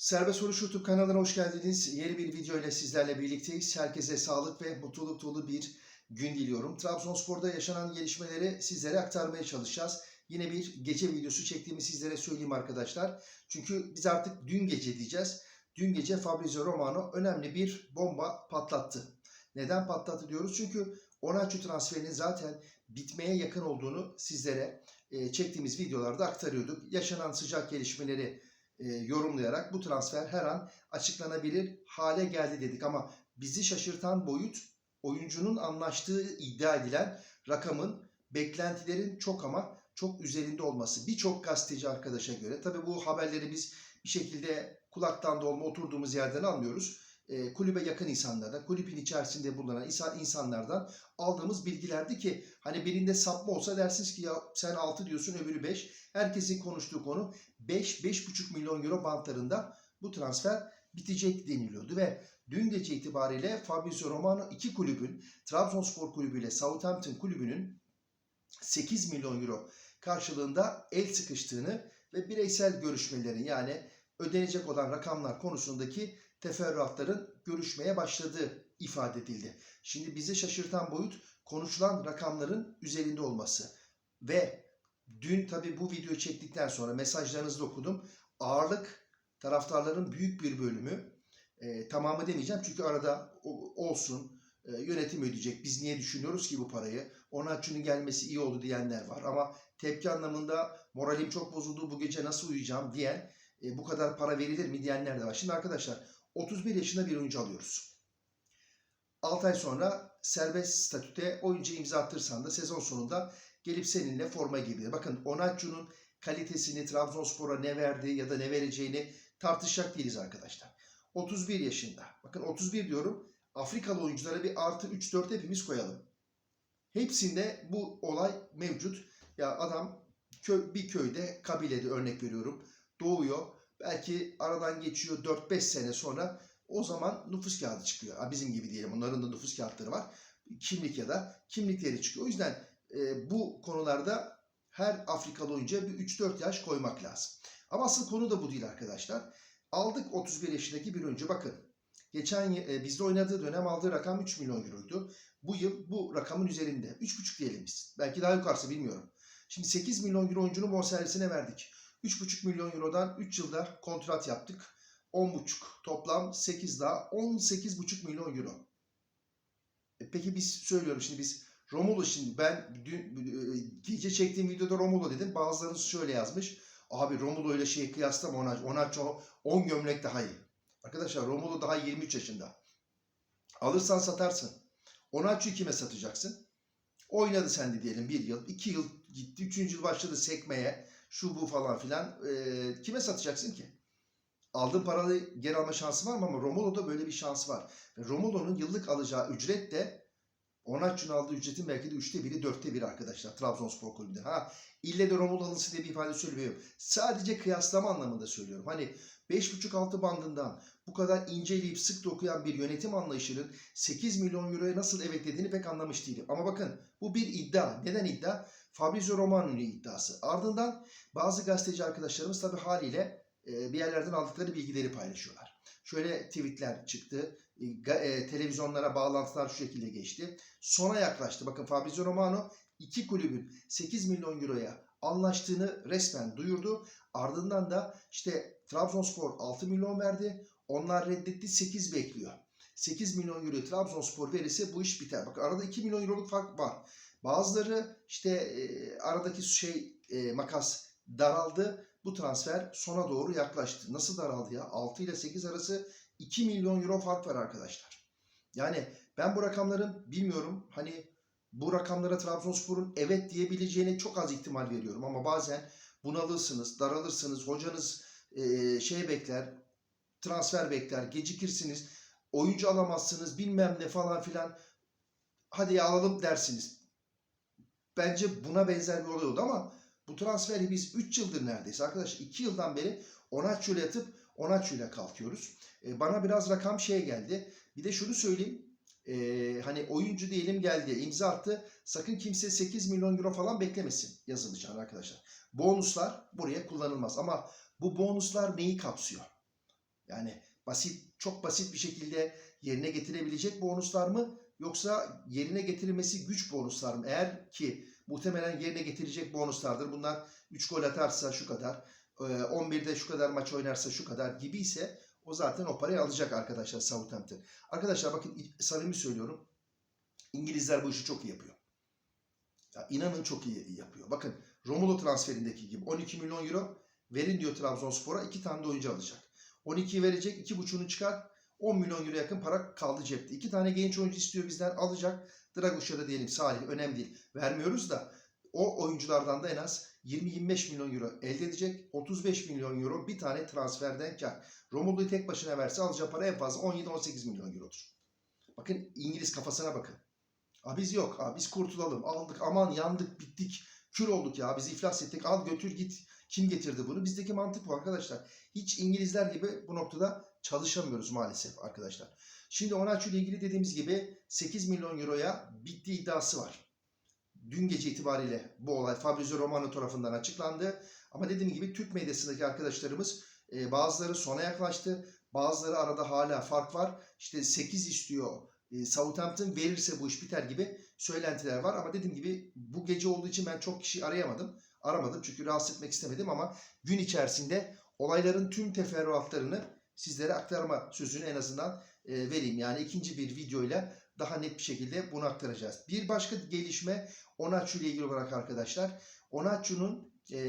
Serbest Vuruş YouTube kanalına hoş geldiniz. Yeni bir video ile sizlerle birlikteyiz. Herkese sağlık ve mutluluk dolu bir gün diliyorum. Trabzonspor'da yaşanan gelişmeleri sizlere aktarmaya çalışacağız. Yine bir gece videosu çektiğimi sizlere söyleyeyim arkadaşlar. Çünkü biz artık dün gece diyeceğiz. Dün gece Fabrizio Romano önemli bir bomba patlattı. Neden patlattı diyoruz? Çünkü Onaçu transferinin zaten bitmeye yakın olduğunu sizlere e, çektiğimiz videolarda aktarıyorduk. Yaşanan sıcak gelişmeleri yorumlayarak bu transfer her an açıklanabilir hale geldi dedik. Ama bizi şaşırtan boyut oyuncunun anlaştığı iddia edilen rakamın beklentilerin çok ama çok üzerinde olması. Birçok gazeteci arkadaşa göre tabii bu haberleri biz bir şekilde kulaktan dolma oturduğumuz yerden almıyoruz. E, kulübe yakın insanlardan, kulübün içerisinde bulunan insan, insanlardan aldığımız bilgilerdi ki hani birinde sapma olsa dersiniz ki ya sen 6 diyorsun öbürü 5. Herkesin konuştuğu konu 5-5,5 milyon euro bantlarında bu transfer bitecek deniliyordu ve dün gece itibariyle Fabrizio Romano iki kulübün Trabzonspor Kulübü ile Southampton Kulübü'nün 8 milyon euro karşılığında el sıkıştığını ve bireysel görüşmelerin yani ödenecek olan rakamlar konusundaki teferruatların görüşmeye başladığı ifade edildi. Şimdi bizi şaşırtan boyut konuşulan rakamların üzerinde olması ve dün tabii bu videoyu çektikten sonra mesajlarınızı da okudum. Ağırlık taraftarların büyük bir bölümü e, tamamı demeyeceğim çünkü arada olsun e, yönetim ödeyecek. Biz niye düşünüyoruz ki bu parayı? Onaçu'nun gelmesi iyi oldu diyenler var ama tepki anlamında moralim çok bozuldu bu gece nasıl uyuyacağım diyen e, bu kadar para verilir mi diyenler de var. Şimdi arkadaşlar 31 yaşında bir oyuncu alıyoruz. 6 ay sonra serbest statüde oyuncu imza attırsan da sezon sonunda gelip seninle forma giyebilir. Bakın Onaçu'nun kalitesini Trabzonspor'a ne verdiği ya da ne vereceğini tartışacak değiliz arkadaşlar. 31 yaşında. Bakın 31 diyorum. Afrikalı oyunculara bir artı 3-4 hepimiz koyalım. Hepsinde bu olay mevcut. Ya adam köy, bir köyde, kabilede örnek veriyorum. Doğuyor. Belki aradan geçiyor 4-5 sene sonra o zaman nüfus kağıdı çıkıyor. Bizim gibi diyelim. Onların da nüfus kağıtları var. Kimlik ya da kimlikleri çıkıyor. O yüzden e, bu konularda her Afrikalı oyuncuya bir 3-4 yaş koymak lazım. Ama asıl konu da bu değil arkadaşlar. Aldık 31 yaşındaki bir oyuncu. Bakın geçen e, bizde oynadığı dönem aldığı rakam 3 milyon euroydu. Bu yıl bu rakamın üzerinde. 3,5 diyelim biz. Belki daha yukarısı bilmiyorum. Şimdi 8 milyon euro oyuncunun bonservisine verdik. 3,5 milyon eurodan 3 yılda kontrat yaptık. 10,5 toplam 8 daha 18,5 milyon euro. E peki biz söylüyorum şimdi biz Romulo şimdi ben dün e, gece çektiğim videoda Romulo dedim. Bazılarınız şöyle yazmış. Abi Romulo ile şeyi kıyaslama ona ona çok 10 gömlek daha iyi. Arkadaşlar Romulo daha 23 yaşında. Alırsan satarsın. Onaçu'yu kime satacaksın? Oynadı sende diyelim bir yıl, iki yıl gitti, üçüncü yıl başladı sekmeye, şu bu falan filan. Ee, kime satacaksın ki? Aldığın parayı geri alma şansı var mı? Ama Romulo'da böyle bir şans var. Ve Romulo'nun yıllık alacağı ücret de Onaçu'nun aldığı ücretin belki de üçte biri, dörtte biri arkadaşlar Trabzonspor kulübünde. Ha, ille de Romulo alınsın diye bir ifade söylemiyorum. Sadece kıyaslama anlamında söylüyorum. Hani 5,5-6 bandından bu kadar inceleyip sık dokuyan bir yönetim anlayışının 8 milyon euroya nasıl evet dediğini pek anlamış değilim. Ama bakın bu bir iddia. Neden iddia? Fabrizio Romano'nun iddiası. Ardından bazı gazeteci arkadaşlarımız tabii haliyle e, bir yerlerden aldıkları bilgileri paylaşıyorlar. Şöyle tweetler çıktı. E, e, televizyonlara bağlantılar şu şekilde geçti. Sona yaklaştı. Bakın Fabrizio Romano iki kulübün 8 milyon euroya anlaştığını resmen duyurdu. Ardından da işte Trabzonspor 6 milyon verdi. Onlar reddetti 8 bekliyor. 8 milyon euro Trabzonspor verirse bu iş biter. Bak arada 2 milyon euroluk fark var. Bazıları işte e, aradaki şey e, makas daraldı. Bu transfer sona doğru yaklaştı. Nasıl daraldı ya? 6 ile 8 arası 2 milyon euro fark var arkadaşlar. Yani ben bu rakamların bilmiyorum hani bu rakamlara Trabzonspor'un evet diyebileceğine çok az ihtimal veriyorum ama bazen bunalırsınız, daralırsınız, hocanız e, şey bekler, transfer bekler, gecikirsiniz, oyuncu alamazsınız, bilmem ne falan filan. Hadi alalım dersiniz. Bence buna benzer bir olay oldu ama bu transferi biz 3 yıldır neredeyse arkadaş 2 yıldan beri Onaçu ile yatıp Onaçu ile kalkıyoruz. E, bana biraz rakam şey geldi. Bir de şunu söyleyeyim. E, hani oyuncu diyelim geldi, imza attı. Sakın kimse 8 milyon euro falan beklemesin yazılacağını arkadaşlar. Bonuslar buraya kullanılmaz ama bu bonuslar neyi kapsıyor? Yani basit, çok basit bir şekilde yerine getirebilecek bonuslar mı? Yoksa yerine getirilmesi güç bonuslar mı? Eğer ki muhtemelen yerine getirecek bonuslardır. Bunlar 3 gol atarsa şu kadar, e, 11'de şu kadar maç oynarsa şu kadar gibi ise o zaten o parayı alacak arkadaşlar Southampton. Arkadaşlar bakın samimi söylüyorum. İngilizler bu işi çok iyi yapıyor. Ya inanın çok iyi yapıyor. Bakın Romulo transferindeki gibi 12 milyon euro verin diyor Trabzonspor'a iki tane de oyuncu alacak. 12'yi verecek 2,5'unu çıkar 10 milyon euro yakın para kaldı cepte. İki tane genç oyuncu istiyor bizden alacak. Draguş ya da diyelim Salih önemli değil. Vermiyoruz da o oyunculardan da en az 20-25 milyon euro elde edecek. 35 milyon euro bir tane transferden kar. Romulo'yu tek başına verse alacağı para en fazla 17-18 milyon eurodur. Bakın İngiliz kafasına bakın. Abi biz yok. Abi biz kurtulalım. Aldık aman yandık bittik. Kül olduk ya. Biz iflas ettik. Al götür git. Kim getirdi bunu? Bizdeki mantık bu arkadaşlar. Hiç İngilizler gibi bu noktada çalışamıyoruz maalesef arkadaşlar. Şimdi Onaçu ile ilgili dediğimiz gibi 8 milyon euroya bitti iddiası var. Dün gece itibariyle bu olay Fabrizio Romano tarafından açıklandı. Ama dediğim gibi Türk medyasındaki arkadaşlarımız e, bazıları sona yaklaştı. Bazıları arada hala fark var. İşte 8 istiyor. E, Southampton verirse bu iş biter gibi söylentiler var. Ama dediğim gibi bu gece olduğu için ben çok kişi arayamadım. Aramadım çünkü rahatsız etmek istemedim ama gün içerisinde olayların tüm teferruatlarını sizlere aktarma sözünü en azından e, vereyim. Yani ikinci bir videoyla daha net bir şekilde bunu aktaracağız. Bir başka gelişme Onaçu ile ilgili olarak arkadaşlar. Onaçu'nun e,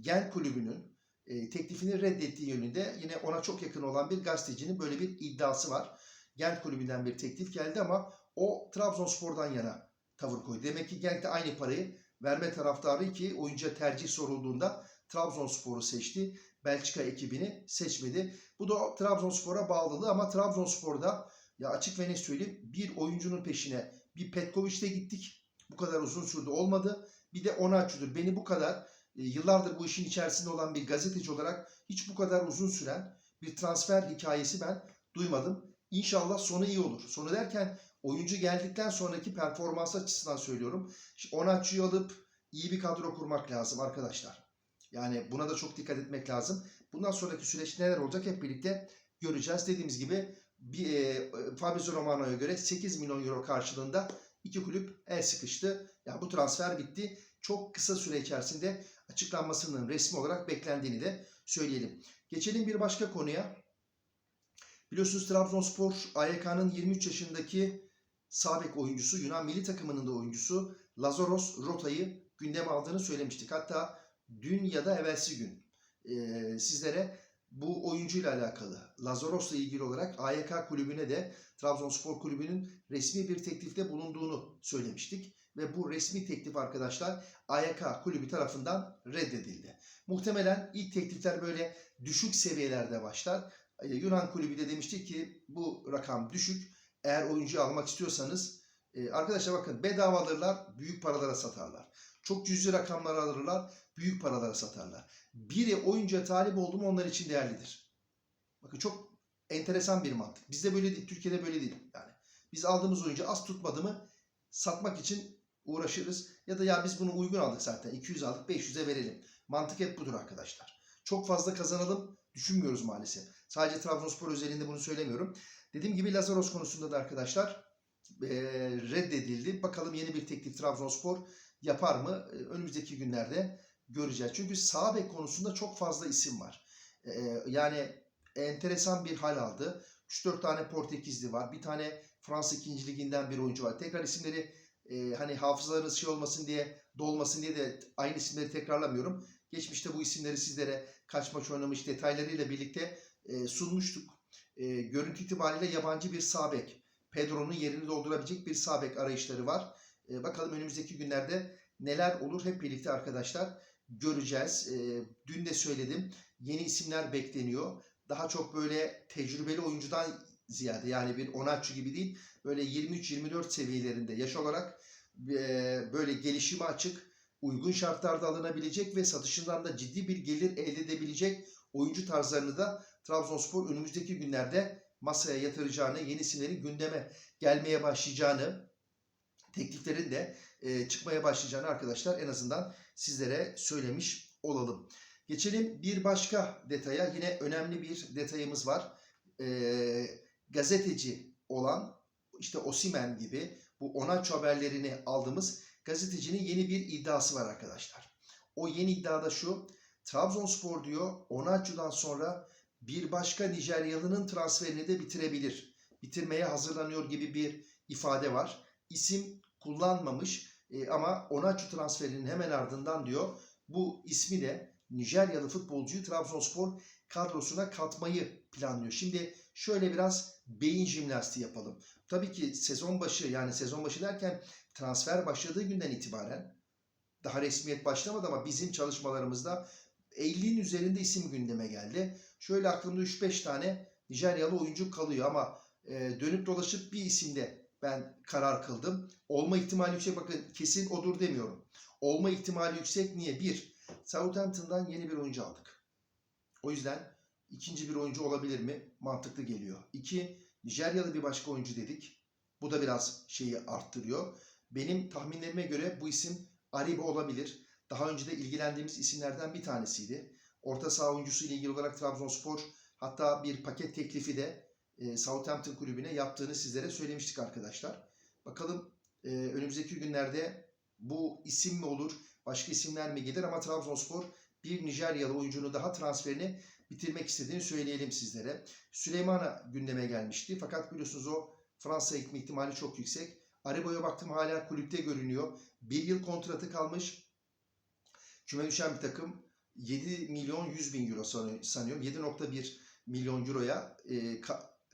Gen kulübünün e, teklifini reddettiği yönünde yine ona çok yakın olan bir gazetecinin böyle bir iddiası var. Gent kulübünden bir teklif geldi ama o Trabzonspor'dan yana tavır koydu. Demek ki Gent de aynı parayı verme taraftarı ki oyuncuya tercih sorulduğunda Trabzonspor'u seçti. Belçika ekibini seçmedi. Bu da Trabzonspor'a bağlılığı ama Trabzonspor'da ya açık ve net söyleyeyim bir oyuncunun peşine bir Petkovic'le gittik. Bu kadar uzun sürdü olmadı. Bir de Onaçu'dur. Beni bu kadar e, yıllardır bu işin içerisinde olan bir gazeteci olarak hiç bu kadar uzun süren bir transfer hikayesi ben duymadım. İnşallah sonu iyi olur. Sonu derken oyuncu geldikten sonraki performans açısından söylüyorum. Onaçu'yu alıp iyi bir kadro kurmak lazım arkadaşlar. Yani buna da çok dikkat etmek lazım. Bundan sonraki süreç neler olacak hep birlikte göreceğiz. Dediğimiz gibi bir, e, Fabrizio Romano'ya göre 8 milyon euro karşılığında iki kulüp el sıkıştı. Yani bu transfer bitti. Çok kısa süre içerisinde açıklanmasının resmi olarak beklendiğini de söyleyelim. Geçelim bir başka konuya. Biliyorsunuz Trabzonspor AYK'nın 23 yaşındaki sabek oyuncusu, Yunan milli takımının da oyuncusu Lazaros Rota'yı gündeme aldığını söylemiştik. Hatta dün ya da evvelsi gün e, sizlere bu oyuncuyla alakalı Lazaros'la ilgili olarak AYK kulübüne de Trabzonspor kulübünün resmi bir teklifte bulunduğunu söylemiştik. Ve bu resmi teklif arkadaşlar AYK kulübü tarafından reddedildi. Muhtemelen ilk teklifler böyle düşük seviyelerde başlar. Yunan kulübü de demişti ki bu rakam düşük. Eğer oyuncuyu almak istiyorsanız e, arkadaşlar bakın bedava alırlar büyük paralara satarlar. Çok cüzi rakamlar alırlar büyük paralara satarlar. Biri oyuncuya talip oldu mu onlar için değerlidir. Bakın çok enteresan bir mantık. Bizde böyle değil. Türkiye'de böyle değil. Yani biz aldığımız oyuncu az tutmadı mı satmak için uğraşırız. Ya da ya biz bunu uygun aldık zaten. 200 aldık 500'e verelim. Mantık hep budur arkadaşlar. Çok fazla kazanalım düşünmüyoruz maalesef. Sadece Trabzonspor özelinde bunu söylemiyorum. Dediğim gibi Lazaros konusunda da arkadaşlar reddedildi. Bakalım yeni bir teklif Trabzonspor yapar mı? Önümüzdeki günlerde göreceğiz. Çünkü sağ bek konusunda çok fazla isim var. E, yani enteresan bir hal aldı. 3-4 tane Portekizli var. Bir tane Fransa 2. liginden bir oyuncu var. Tekrar isimleri e, hani hafızalarınız şey olmasın diye dolmasın diye de aynı isimleri tekrarlamıyorum. Geçmişte bu isimleri sizlere kaç maç oynamış detaylarıyla birlikte e, sunmuştuk. E, görüntü itibariyle yabancı bir sağ bek. Pedro'nun yerini doldurabilecek bir sağ bek arayışları var. E, bakalım önümüzdeki günlerde neler olur hep birlikte arkadaşlar göreceğiz. E, dün de söyledim yeni isimler bekleniyor. Daha çok böyle tecrübeli oyuncudan ziyade yani bir Onaçu gibi değil böyle 23-24 seviyelerinde yaş olarak e, böyle gelişime açık uygun şartlarda alınabilecek ve satışından da ciddi bir gelir elde edebilecek oyuncu tarzlarını da Trabzonspor önümüzdeki günlerde masaya yatıracağını, yeni isimlerin gündeme gelmeye başlayacağını, tekliflerin de e, çıkmaya başlayacağını arkadaşlar en azından sizlere söylemiş olalım. Geçelim bir başka detaya. Yine önemli bir detayımız var. Ee, gazeteci olan işte Osimen gibi bu Onaço haberlerini aldığımız gazetecinin yeni bir iddiası var arkadaşlar. O yeni iddiada şu. Trabzonspor diyor Onaço'dan sonra bir başka Nijeryalı'nın transferini de bitirebilir. Bitirmeye hazırlanıyor gibi bir ifade var. İsim kullanmamış e, ama Onaço transferinin hemen ardından diyor bu ismi de Nijeryalı futbolcuyu Trabzonspor kadrosuna katmayı planlıyor. Şimdi şöyle biraz beyin jimnastiği yapalım. Tabii ki sezon başı yani sezon başı derken transfer başladığı günden itibaren daha resmiyet başlamadı ama bizim çalışmalarımızda 50'nin üzerinde isim gündeme geldi. Şöyle aklımda 3-5 tane Nijeryalı oyuncu kalıyor ama e, dönüp dolaşıp bir isimde ben karar kıldım. Olma ihtimali yüksek bakın kesin odur demiyorum. Olma ihtimali yüksek niye? Bir, Southampton'dan yeni bir oyuncu aldık. O yüzden ikinci bir oyuncu olabilir mi? Mantıklı geliyor. İki, Nijeryalı bir başka oyuncu dedik. Bu da biraz şeyi arttırıyor. Benim tahminlerime göre bu isim Aribo olabilir. Daha önce de ilgilendiğimiz isimlerden bir tanesiydi. Orta saha oyuncusu ile ilgili olarak Trabzonspor hatta bir paket teklifi de e, Southampton kulübüne yaptığını sizlere söylemiştik arkadaşlar. Bakalım e, önümüzdeki günlerde bu isim mi olur, başka isimler mi gelir ama Trabzonspor bir Nijeryalı oyuncunun daha transferini bitirmek istediğini söyleyelim sizlere. Süleyman'a gündeme gelmişti fakat biliyorsunuz o Fransa'ya gitme ihtimali çok yüksek. Aribo'ya baktım hala kulüpte görünüyor. Bir yıl kontratı kalmış. Küme düşen bir takım 7 milyon 100 bin euro sanıyorum. 7.1 milyon euroya e,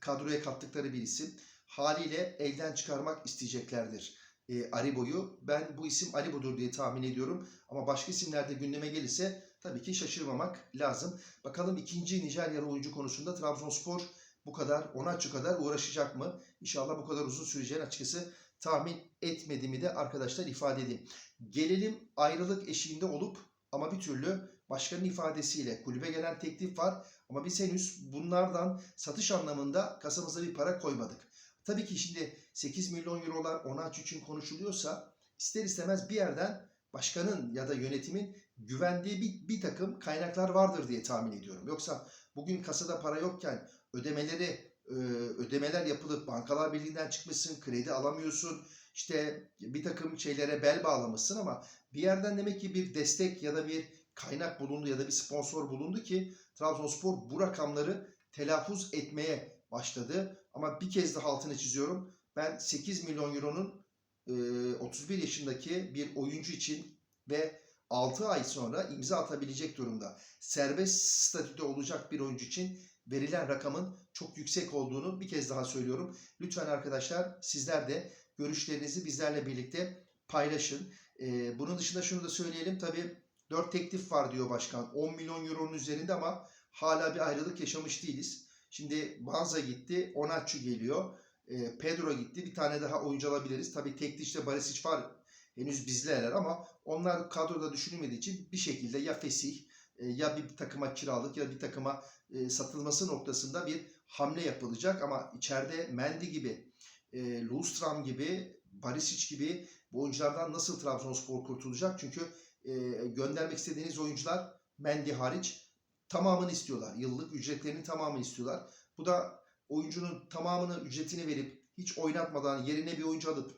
kadroya kattıkları bir isim. Haliyle elden çıkarmak isteyeceklerdir e, Aribo'yu. Ben bu isim Aribo'dur diye tahmin ediyorum. Ama başka isimler de gündeme gelirse tabii ki şaşırmamak lazım. Bakalım ikinci Nijeryalı oyuncu konusunda Trabzonspor bu kadar, Onaçu kadar uğraşacak mı? İnşallah bu kadar uzun süreceğini açıkçası tahmin etmediğimi de arkadaşlar ifade edeyim. Gelelim ayrılık eşiğinde olup ama bir türlü başkanın ifadesiyle kulübe gelen teklif var ama biz henüz bunlardan satış anlamında kasamıza bir para koymadık. Tabii ki şimdi 8 milyon eurolar Onaçu için konuşuluyorsa ister istemez bir yerden başkanın ya da yönetimin güvendiği bir, bir takım kaynaklar vardır diye tahmin ediyorum. Yoksa bugün kasada para yokken ödemeleri e, ödemeler yapılıp bankalar birliğinden çıkmışsın, kredi alamıyorsun, işte bir takım şeylere bel bağlamışsın ama bir yerden demek ki bir destek ya da bir kaynak bulundu ya da bir sponsor bulundu ki Trabzonspor bu rakamları telaffuz etmeye başladı. Ama bir kez daha altını çiziyorum. Ben 8 milyon euronun e, 31 yaşındaki bir oyuncu için ve 6 ay sonra imza atabilecek durumda serbest statüde olacak bir oyuncu için verilen rakamın çok yüksek olduğunu bir kez daha söylüyorum. Lütfen arkadaşlar sizler de görüşlerinizi bizlerle birlikte paylaşın. Ee, bunun dışında şunu da söyleyelim. Tabii 4 teklif var diyor başkan. 10 milyon euronun üzerinde ama hala bir ayrılık yaşamış değiliz. Şimdi Banza gitti. Onatçı geliyor. Ee, Pedro gitti. Bir tane daha oyuncu alabiliriz. Tabii Tekliç'te Barisic var. Henüz bizlerler ama onlar kadroda düşünülmediği için bir şekilde ya fesih e, ya bir takıma kiralık ya bir takıma e, satılması noktasında bir hamle yapılacak ama içeride Mendy gibi, e, Lundstram gibi, Barisic gibi bu oyunculardan nasıl Trabzonspor kurtulacak? Çünkü e, göndermek istediğiniz oyuncular Mendy hariç tamamını istiyorlar. Yıllık ücretlerinin tamamını istiyorlar. Bu da oyuncunun tamamını ücretini verip hiç oynatmadan yerine bir oyuncu alıp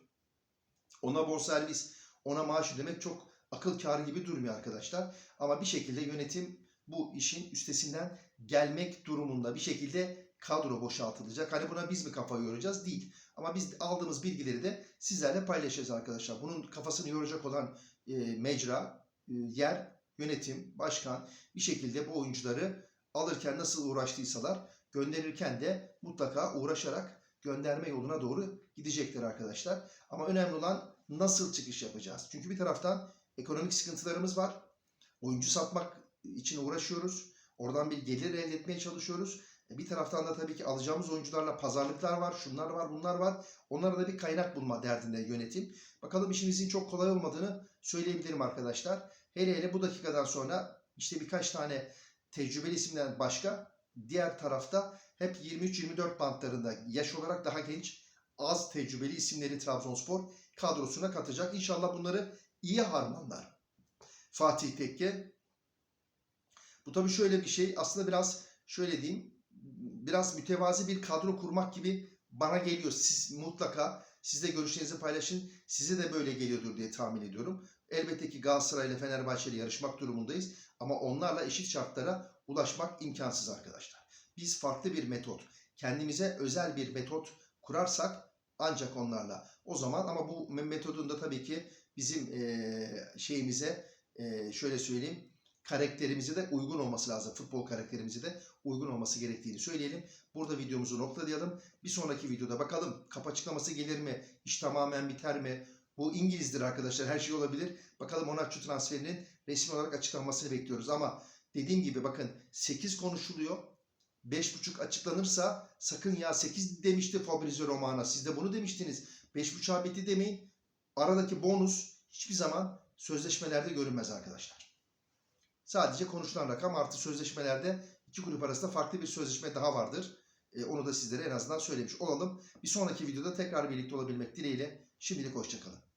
ona bonservis, ona maaş ödemek çok akıl kârı gibi durmuyor arkadaşlar. Ama bir şekilde yönetim bu işin üstesinden gelmek durumunda. Bir şekilde kadro boşaltılacak. Hani buna biz mi kafa yoracağız? Değil. Ama biz aldığımız bilgileri de sizlerle paylaşacağız arkadaşlar. Bunun kafasını yoracak olan e, mecra, e, yer, yönetim, başkan bir şekilde bu oyuncuları alırken nasıl uğraştıysalar gönderirken de mutlaka uğraşarak gönderme yoluna doğru gidecekler arkadaşlar. Ama önemli olan nasıl çıkış yapacağız? Çünkü bir taraftan ekonomik sıkıntılarımız var. Oyuncu satmak için uğraşıyoruz. Oradan bir gelir elde etmeye çalışıyoruz. Bir taraftan da tabii ki alacağımız oyuncularla pazarlıklar var, şunlar var, bunlar var. Onlara da bir kaynak bulma derdinde yönetim. Bakalım işimizin çok kolay olmadığını söyleyebilirim arkadaşlar. Hele hele bu dakikadan sonra işte birkaç tane tecrübeli isimden başka diğer tarafta hep 23-24 bantlarında yaş olarak daha genç az tecrübeli isimleri Trabzonspor kadrosuna katacak. İnşallah bunları iyi harmanlar. Fatih Tekke Bu tabii şöyle bir şey. Aslında biraz şöyle diyeyim. Biraz mütevazi bir kadro kurmak gibi bana geliyor. Siz mutlaka siz de görüşlerinizi paylaşın. Size de böyle geliyordur diye tahmin ediyorum. Elbette ki Galatasaray ile Fenerbahçe ile yarışmak durumundayız. Ama onlarla eşit şartlara ulaşmak imkansız arkadaşlar. Biz farklı bir metot, kendimize özel bir metot kurarsak ancak onlarla. O zaman ama bu metodun da tabii ki bizim eee, şeyimize eee, şöyle söyleyeyim karakterimize de uygun olması lazım. Futbol karakterimize de uygun olması gerektiğini söyleyelim. Burada videomuzu noktalayalım. Bir sonraki videoda bakalım kapı açıklaması gelir mi? İş tamamen biter mi? Bu İngilizdir arkadaşlar. Her şey olabilir. Bakalım Onatçı transferinin resmi olarak açıklanmasını bekliyoruz. Ama dediğim gibi bakın 8 konuşuluyor. 5.5 açıklanırsa sakın ya 8 demişti Fabrizio Romano. Siz de bunu demiştiniz. 5.5'a bitti demeyin. Aradaki bonus hiçbir zaman sözleşmelerde görünmez arkadaşlar. Sadece konuşulan rakam artı sözleşmelerde iki kulüp arasında farklı bir sözleşme daha vardır. E, onu da sizlere en azından söylemiş olalım. Bir sonraki videoda tekrar birlikte olabilmek dileğiyle şimdilik hoşçakalın.